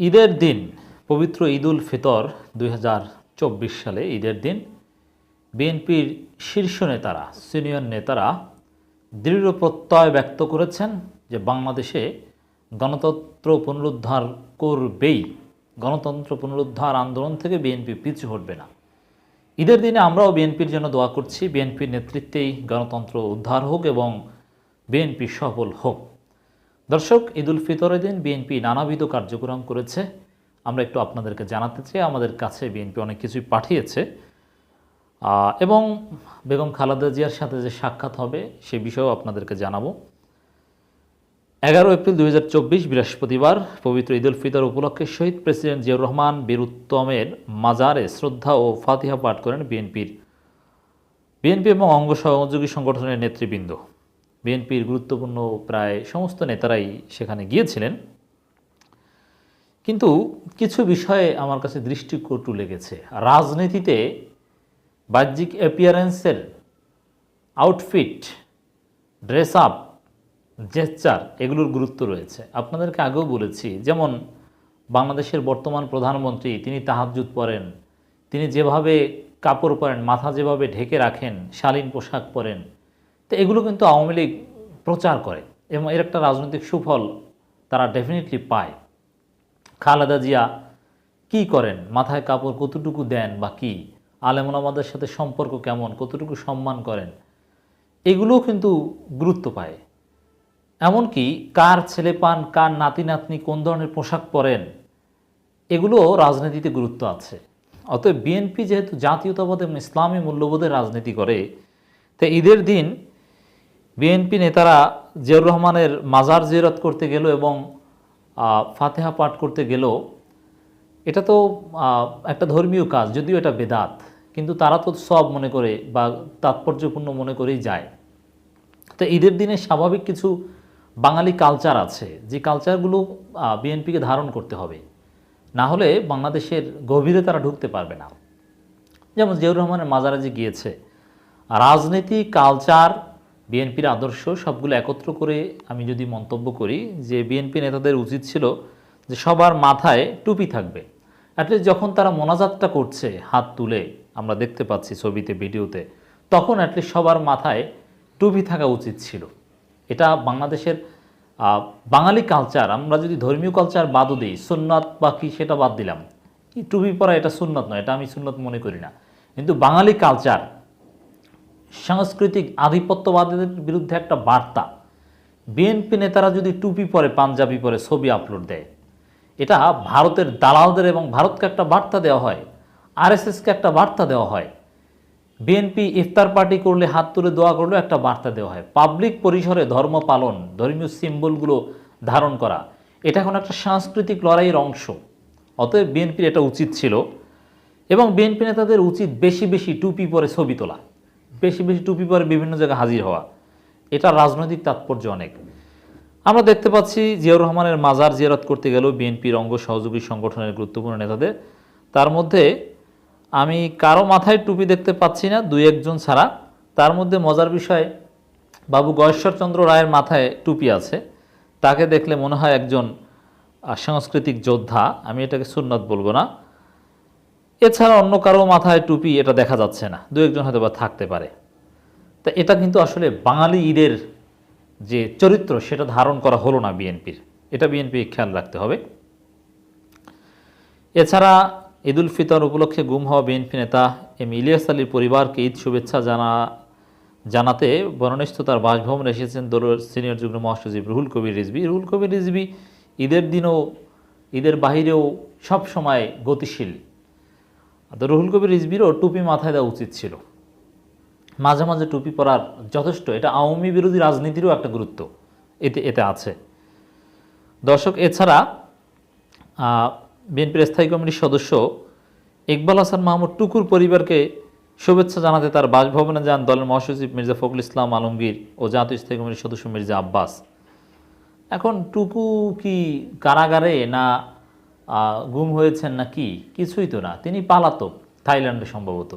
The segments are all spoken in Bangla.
ঈদের দিন, পবিত্র ঈদ উল ফিতর দুই হাজার চব্বিশ সালে ঈদের দিন, বিএনপির শীর্ষ নেতারা, সিনিয়র নেতারা দৃঢ় প্রত্যয় ব্যক্ত করেছেন যে বাংলাদেশে গণতন্ত্র পুনরুদ্ধার করবেই। গণতন্ত্র পুনরুদ্ধার আন্দোলন থেকে বিএনপি পিছু হটবে না। ঈদের দিনে আমরাও বিএনপির জন্য দোয়া করছি, বিএনপির নেতৃত্বেই গণতন্ত্র উদ্ধার হোক এবং বিএনপি সফল হোক। দর্শক ঈদ উল ফিতরের দিন বিএনপি নানাবিধ কার্যক্রম করেছে। আমরা একটু আপনাদেরকে জানাতে চাই, আমাদের কাছে বিএনপি অনেক কিছুই পাঠিয়েছে। এবং বেগম খালেদা জিয়ার সাথে যে সাক্ষাৎ হবে, সে বিষয়েও আপনাদেরকে জানাব। এগারো এপ্রিল দু হাজার চব্বিশ, বৃহস্পতিবার, পবিত্র ঈদ উল ফিতর উপলক্ষে শহীদ প্রেসিডেন্ট জিয়াউর রহমান বীর উত্তমের মাজারে শ্রদ্ধা ও ফাতিহা পাঠ করেন বিএনপির, বিএনপি এবং অঙ্গ সহযোগী সংগঠনের নেতৃবৃন্দ। বিএনপির গুরুত্বপূর্ণ প্রায় সমস্ত নেতারাই সেখানে গিয়েছিলেন। কিন্তু কিছু বিষয়ে আমার কাছে দৃষ্টিকটু লেগেছে। রাজনীতিতে বাহ্যিক অ্যাপিয়ারেন্সের আউটফিট ড্রেস আপ জেস্চার এগুলোর গুরুত্ব রয়েছে। আপনাদেরকে আগেও বলেছি, যেমন বাংলাদেশের বর্তমান প্রধানমন্ত্রী, তিনি তাহাজ্জুদ পরেন, তিনি যেভাবে কাপড় পরেন, মাথা যেভাবে ঢেকে রাখেন, শালীন পোশাক পরেন তো এগুলো কিন্তু আওয়ামী লীগ প্রচার করে এবং এর একটা রাজনৈতিক সুফল তারা ডেফিনেটলি পায়। খালেদা জিয়া কি করেন? মাথায় কাপড় কতটুকু দেন বা কি? আলেমুলামাদের সাথে সম্পর্ক কেমন? কতটুকু সম্মান করেন? এগুলোও কিন্তু গুরুত্ব পায়। এমনকি কার ছেলে পান, কার নাতি নাতনি কোন ধরনের পোশাক পরেন এগুলো রাজনীতিতে গুরুত্ব আছে। অতএব বিএনপি যেহেতু জাতীয়তাবাদ এবং ইসলামী মূল্যবোধের রাজনীতি করে, তো ঈদের দিন বিএনপি নেতারা জিয়াউর রহমানের মাজার জিয়ারত করতে গেল এবং ফাতেহা পাঠ করতে গেল, এটা তো একটা ধর্মীয় কাজ, যদিও এটা বেদাত, কিন্তু তারা তো সব মনে করে বা তাৎপর্যপূর্ণ মনে করেই যায়। তো ঈদের দিনে স্বাভাবিক কিছু বাঙালি কালচার আছে, যে কালচারগুলো বিএনপিকে ধারণ করতে হবে। না হলে বাংলাদেশের গভীরে তারা ঢুকতে পারবে না। যেমন জিয়াউর রহমানের মাজারে যে গিয়েছে। রাজনীতি কালচার বিএনপির আদর্শ সবগুলো একত্র করে আমি যদি মন্তব্য করি যে বিএনপি নেতাদের উচিত ছিল যে সবার মাথায় টুপি থাকবে। অ্যাটলিস্ট যখন তারা মোনাজাতটা করছে হাত তুলে, আমরা দেখতে পাচ্ছি ছবিতে, ভিডিওতে, তখন অ্যাটলিস্ট সবার মাথায় টুপি থাকা উচিত ছিল। এটা বাংলাদেশের বাঙালি কালচার আমরা যদি ধর্মীয় কালচার বাদও দিই, সুন্নত বা কি সেটা বাদ দিলাম। টুপি পরা এটা সুন্নত নয়, এটা আমি সুন্নত মনে করি না। কিন্তু বাঙালি কালচার সাংস্কৃতিক আধিপত্যবাদের বিরুদ্ধে একটা বার্তা। বিএনপি নেতারা যদি টুপি পরে, পাঞ্জাবি পরে ছবি আপলোড দেয়, এটা ভারতের দালালদের এবং ভারতকে একটা বার্তা দেওয়া হয়, আরএসএসকে একটা বার্তা দেওয়া হয়। বিএনপি ইফতার পার্টি করলে হাত তুলে দোয়া করলে একটা বার্তা দেওয়া হয়। পাবলিক পরিসরে ধর্ম পালন, ধর্মীয় সিম্বলগুলো ধারণ করা, এটা এখন একটা সাংস্কৃতিক লড়াইয়ের অংশ। অতএব বিএনপির এটা উচিত ছিল। এবং বিএনপি নেতাদের উচিত বেশি বেশি টুপি পরে ছবি তোলা। বেশি বেশি টুপি পরে বিভিন্ন জায়গায় হাজির হওয়া। এটা রাজনৈতিক তাৎপর্য অনেক। আমরা দেখতে পাচ্ছি জিয়াউর রহমানের মাজার জিয়ারত করতে গেলেও বিএনপির অঙ্গ সহযোগী সংগঠনের গুরুত্বপূর্ণ নেতাদের। তার মধ্যে আমি কারও মাথায় টুপি দেখতে পাচ্ছি না, দুই একজন ছাড়া। তার মধ্যে মজার বিষয়, বাবু গয়েশ্বরচন্দ্র রায়ের মাথায় টুপি আছে। তাকে দেখলে মনে হয় একজন সাংস্কৃতিক যোদ্ধা। আমি এটাকে সুন্নত বলব না। এছাড়া অন্য কারও মাথায় টুপি এটা দেখা যাচ্ছে না, দু একজন হয়তো বা থাকতে পারে। তা এটা কিন্তু আসলে বাঙালি ঈদের যে চরিত্র সেটা ধারণ করা হলো না বিএনপির। এটা বিএনপি খেয়াল রাখতে হবে। এছাড়া ঈদুল ফিতর উপলক্ষে গুম হওয়া বিএনপি নেতা এম ইলিয়াস আলীর পরিবারকে ঈদ শুভেচ্ছা জানা, জানাতে বরণস্থ তার বাসভবনে এসেছেন দলের সিনিয়র যুগ্ম মহাসচিব রুহুল কবির রিজবি রুহুল কবির রিজবি ঈদের দিনও, ঈদের বাহিরেও সব সময় গতিশীল। তো রুহুল কবির রিজবিরও টুপি মাথায় দেওয়া উচিত ছিল? মাঝে মাঝে টুপি পরার যথেষ্ট, এটা আওয়ামী বিরোধী রাজনীতিরও একটা গুরুত্ব। এতে এতে আছে। দর্শক, এছাড়া বিএনপির স্থায়ী কমিটির সদস্য ইকবাল হাসান মাহমুদ টুকুর পরিবারকে শুভেচ্ছা জানাতে তার বাসভবনে যান দলের মহাসচিব মির্জা ফখরুল ইসলাম আলমগীর ও জাতীয় স্থায়ী কমিটির সদস্য মির্জা আব্বাস। এখন টুকু কি কারাগারে না গুম হয়েছেন না কি কিছুই তো না। তিনি পালাতক থাইল্যান্ডে সম্ভবত।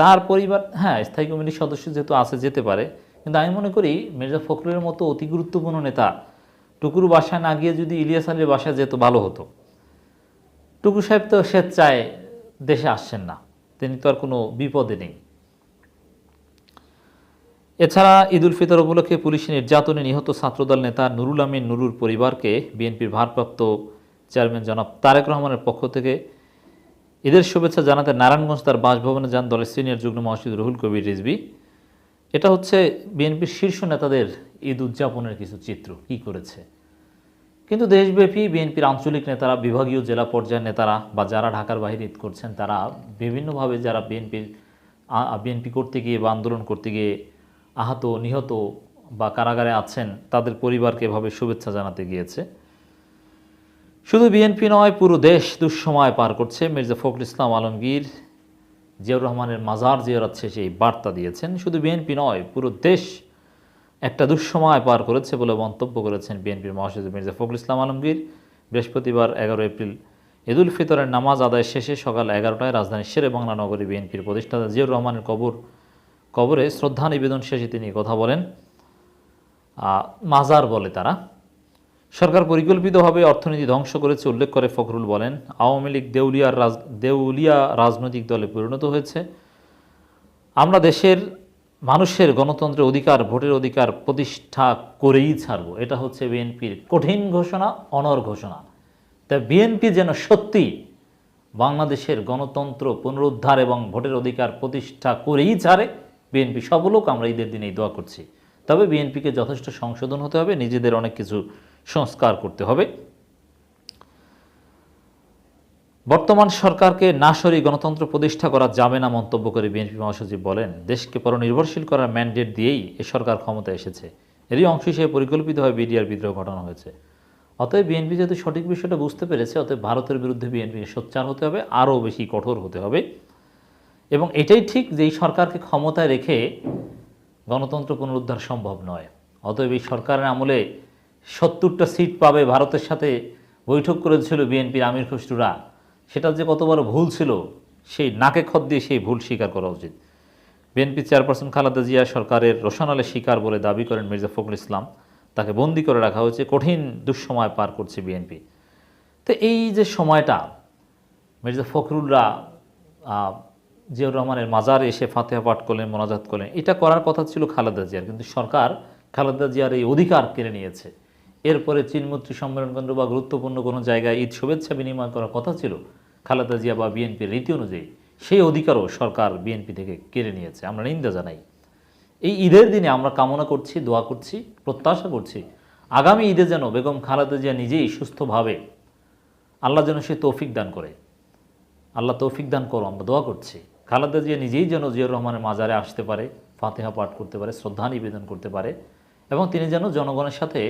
তার পরিবার হ্যাঁ স্থায়ী কমিটির সদস্য যেহেতু আছে, যেতে পারে। কিন্তু আমি মনে করি মির্জা ফখরুলের মতো অতি গুরুত্বপূর্ণ নেতা টুকুর বাসায় না গিয়ে যদি ইলিয়াস আলীর বাসায় যেত, ভালো হতো। টুকু সাহেব তো স্বেচ্ছায় দেশে আসছেন না। তিনি তো আর কোনো বিপদে নেই। এছাড়া ঈদুল ফিতর উপলক্ষে পুলিশ নির্যাতনে নিহত ছাত্রদল নেতা নুরুল আমিন নুরুর পরিবারকে বিএনপির ভারপ্রাপ্ত চেয়ারম্যান জনাব তারেক রহমানের পক্ষ থেকে ঈদের শুভেচ্ছা জানাতে নারায়ণগঞ্জ তার বাসভবনে যান দলের সিনিয়র যুগ্ম মহাসচিব রুহুল কবির রিজবি এটা হচ্ছে বিএনপির শীর্ষ নেতাদের ঈদ উদযাপনের কিছু চিত্র, কি করেছে। কিন্তু দেশব্যাপী বিএনপির আঞ্চলিক নেতারা, বিভাগীয় জেলা পর্যায়ের নেতারা বা যারা ঢাকার বাইরে ঈদ করছেন, তারা বিভিন্নভাবে যারা বিএনপির বিএনপি করতে গিয়ে বা আন্দোলন করতে গিয়ে আহত, নিহত বা কারাগারে আছেন, তাদের পরিবারকে এভাবে শুভেচ্ছা জানাতে গিয়েছে। শুধু বিএনপি নয়, পুরো দেশ দুঃসময় পার করছে। মির্জা ফখরুল ইসলাম আলমগীর জিয়াউর রহমানের মাজার জিয়ারত শেষে এই বার্তা দিয়েছেন। শুধু বিএনপি নয়, পুরো দেশ একটা দুঃসময় পার করেছে বলে মন্তব্য করেছেন বিএনপির মহাসচিব মির্জা ফখরুল ইসলাম আলমগীর। বৃহস্পতিবার এগারো এপ্রিল ঈদুল ফিতরের নামাজ আদায় শেষে সকাল এগারোটায় রাজধানীর শেরে বাংলা নগরী বিএনপির প্রতিষ্ঠাতা জিয়াউর রহমানের কবর কবরে শ্রদ্ধা নিবেদন শেষে তিনি কথা বলেন। মাজার বলে তারা। সরকার পরিকল্পিতভাবে অর্থনীতি ধ্বংস করেছে, উল্লেখ করে ফখরুল বলেন। আওয়ামী লীগ দেউলিয়ার রাজ, দেউলিয়া রাজনৈতিক দলে পরিণত হয়েছে। আমরা দেশের মানুষের গণতন্ত্রের অধিকার, ভোটের অধিকার প্রতিষ্ঠা করেই ছাড়ব। এটা হচ্ছে বিএনপির কঠিন ঘোষণা অনর ঘোষণা। তা বিএনপি যেন সত্যি বাংলাদেশের গণতন্ত্র পুনরুদ্ধার এবং ভোটের অধিকার প্রতিষ্ঠা করেই ছাড়ে, বিএনপি সব লোক, আমরা ঈদের দিনেই দোয়া করছি। তবে বিএনপিকে যথেষ্ট সংশোধন হতে হবে, নিজেদের অনেক কিছু সংস্কার করতে হবে। বর্তমান সরকারকে নাসরি গণতন্ত্র প্রতিষ্ঠা করা যাবে না মন্তব্য করে বিএনপি মহাসচিব বলেন, দেশকে পরনির্ভরশীল করার ম্যান্ডেট দিয়েই এ সরকার ক্ষমতায় এসেছে। এরই অংশ হিসেবে পরিকল্পিতভাবে বিডিআর বিদ্রোহ ঘটানো হয়েছে। অতএব বিএনপি যেহেতু সঠিক বিষয়টা বুঝতে পেরেছে, অতএব ভারতের বিরুদ্ধে বিএনপিকে সোচ্চার হতে হবে, আরও বেশি কঠোর হতে হবে। এবং এটাই ঠিক যে এই সরকারকে ক্ষমতায় রেখে গণতন্ত্র পুনরুদ্ধার সম্ভব নয়। অতএব এই সরকারের আমলে সত্তরটা সিট পাবে ভারতের সাথে, বৈঠক করেছিল বিএনপির আমির খসরুরা। সেটা যে কত বড় ভুল ছিল, সেই নাকে খত দিয়ে সেই ভুল স্বীকার করা উচিত। বিএনপি চেয়ারপারসন খালেদা জিয়া সরকারের রোশনালে শিকার বলে দাবি করেন মির্জা ফখরুল ইসলাম। তাকে বন্দি করে রাখা হয়েছে, কঠিন দুঃসময় পার করছে বিএনপি। তো এই যে সময়টা, মির্জা ফখরুলরা জিয়াউর রহমানের মাজারে এসে ফাতেহা পাঠ করলেন, মোনাজাত করলেন। এটা করার কথা ছিল খালেদা জিয়ার, কিন্তু সরকার খালেদা জিয়ার এই অধিকার কেড়ে নিয়েছে। এরপরে চীনমন্ত্রী সম্মেলন কেন্দ্র বা গুরুত্বপূর্ণ কোনো জায়গায় ঈদ শুভেচ্ছা বিনিময় করার কথা ছিল খালেদা জিয়া বা বিএনপির রীতি অনুযায়ী। সেই অধিকারও সরকার বিএনপি থেকে কেড়ে নিয়েছে, আমরা নিন্দা জানাই। এই ঈদের দিনে আমরা কামনা করছি, দোয়া করছি, প্রত্যাশা করছি, আগামী ঈদে যেন বেগম খালেদা জিয়া নিজেই সুস্থভাবে আল্লাহ যেন সে তৌফিক দান করে। আল্লাহ তৌফিক দান করো, আমরা দোয়া করছি। খালেদা জিয়া নিজেই যেন জিয়র রহমানের মাজারে আসতে পারে, ফাতেহা পাঠ করতে পারে, শ্রদ্ধা নিবেদন করতে পারে এবং তিনি যেন জনগণের সাথে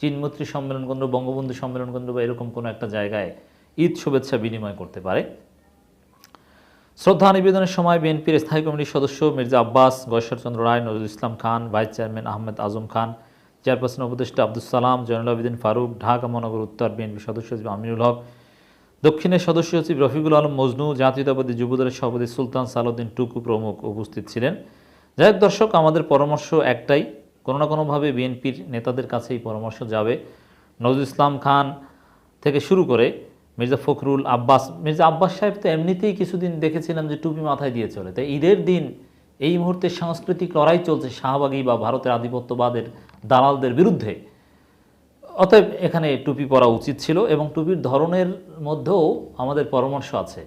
চীনমৈত্রী সম্মেলন কেন্দ্র, বঙ্গবন্ধু সম্মেলন কেন্দ্র বা এরকম কোনো একটা জায়গায় ঈদ শুভেচ্ছা বিনিময় করতে পারে। শ্রদ্ধা নিবেদনের সময় বিএনপির স্থায়ী কমিটির সদস্য Mirza Abbas, Gayeshwar Chandra Roy, Nazrul Islam Khan, vice chairman Ahmed Azam Khan, chairperson উপদেষ্টা আব্দুল সালাম, জয়নুল আবেদিন ফারুক, ঢাকা মহানগর উত্তর বিএনপি সদস্য আমিনুল হক দক্ষিণের সদস্য সচিব রফিকুল আলম মজনু, জাতীয়তাবাদী যুবদলের সভাপতি সুলতান সালউদ্দিন টুকু প্রমুখ উপস্থিত ছিলেন। যাই দর্শক, আমাদের পরামর্শ একটাই, কোনো না কোনোভাবে বিএনপির নেতাদের কাছে এই পরামর্শ যাবে। নজরুল ইসলাম খান থেকে শুরু করে মির্জা ফখরুল আব্বাস, মির্জা আব্বাস সাহেব তো এমনিতেই কিছুদিন দেখেছিলাম যে টুপি মাথায় দিয়ে চলে। তাই ঈদের দিন এই মুহূর্তে সাংস্কৃতিক লড়াই চলছে শাহবাগী বা ভারতের আধিপত্যবাদের দালালদের বিরুদ্ধে। অতএব এখানে টুপি পরা উচিত ছিল এবং টুপির ধরনের মধ্যেও আমাদের পরামর্শ আছে।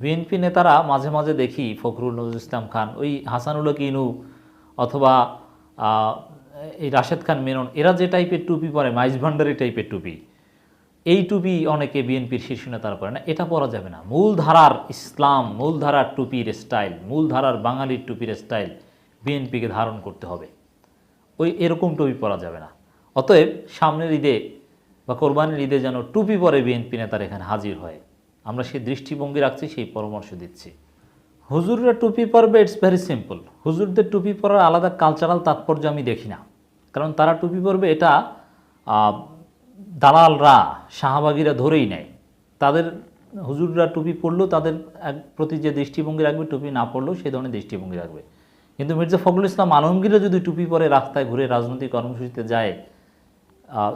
বিএনপি নেতারা মাঝে মাঝে দেখি ফখরুল, নজরুল ইসলাম খান, ওই হাসানুল কিনু অথবা এই রাশেদ খান মেনন, এরা যে টাইপের টুপি পরে, মাইজ ভান্ডারি টাইপের টুপি, এই টুপি অনেকে বিএনপির শীর্ষ নেতারা পরে না, এটা পরা যাবে না। মূলধারার ইসলাম, মূলধারার টুপির স্টাইল, মূলধারার বাঙালির টুপির স্টাইল বিএনপিকে ধারণ করতে হবে। ওই এরকম টুপি পরা যাবে না। অতএব সামনের ঈদে বা কোরবানির ঈদে যেন টুপি পরে বিএনপি নেতার এখানে হাজির হয়। আমরা সেই দৃষ্টিভঙ্গি রাখছি, সেই পরামর্শ দিচ্ছি। হুজুররা টুপি পরবে ইটস ভেরি সিম্পল হুজুরদের টুপি পরার আলাদা কালচারাল তাৎপর্য আমি দেখি না। কারণ তারা টুপি পরবে, এটা দালালরা শাহবাগীরা ধরেই নেয়। তাদের হুজুররা টুপি পরলেও তাদের প্রতি যে দৃষ্টিভঙ্গি রাখবে, টুপি না পড়লেও সেই ধরনের দৃষ্টিভঙ্গি রাখবে। কিন্তু মির্জা ফখরুল ইসলাম আলমগীরও যদি টুপি পরে রাস্তায় ঘুরে রাজনৈতিক কর্মসূচিতে যায়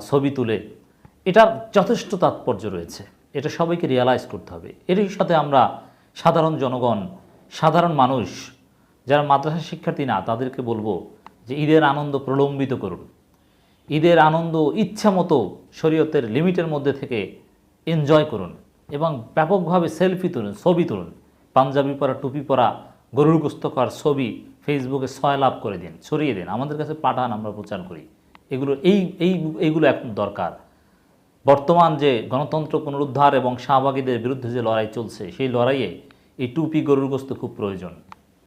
ছবি তুলে, এটার যথেষ্ট তাৎপর্য রয়েছে। এটা সবাইকে রিয়ালাইজ করতে হবে। এরই সাথে আমরা সাধারণ জনগণ, সাধারণ মানুষ, যারা মাদ্রাসা শিক্ষার্থী না, তাদেরকে বলব যে ঈদের আনন্দ প্রলম্বিত করুন। ঈদের আনন্দ ইচ্ছা মতো শরীয়তের লিমিটের মধ্যে থেকে এনজয় করুন এবং ব্যাপকভাবে সেলফি তুলুন, ছবি তুলুন। পাঞ্জাবি পরা, টুপি পরা, গরুর গোস্ত করার ছবি ফেসবুকে ছয় লাভ করে দিন, ছড়িয়ে দিন। আমাদের কাছে পাঠান, আমরা প্রচার করি। এগুলো, এই এই, এইগুলো এখন দরকার। বর্তমান যে গণতন্ত্র পুনরুদ্ধার এবং শাহবাগীদের বিরুদ্ধে যে লড়াই চলছে, সেই লড়াইয়ে এই টুপি গরুর গোস্ত খুব প্রয়োজন।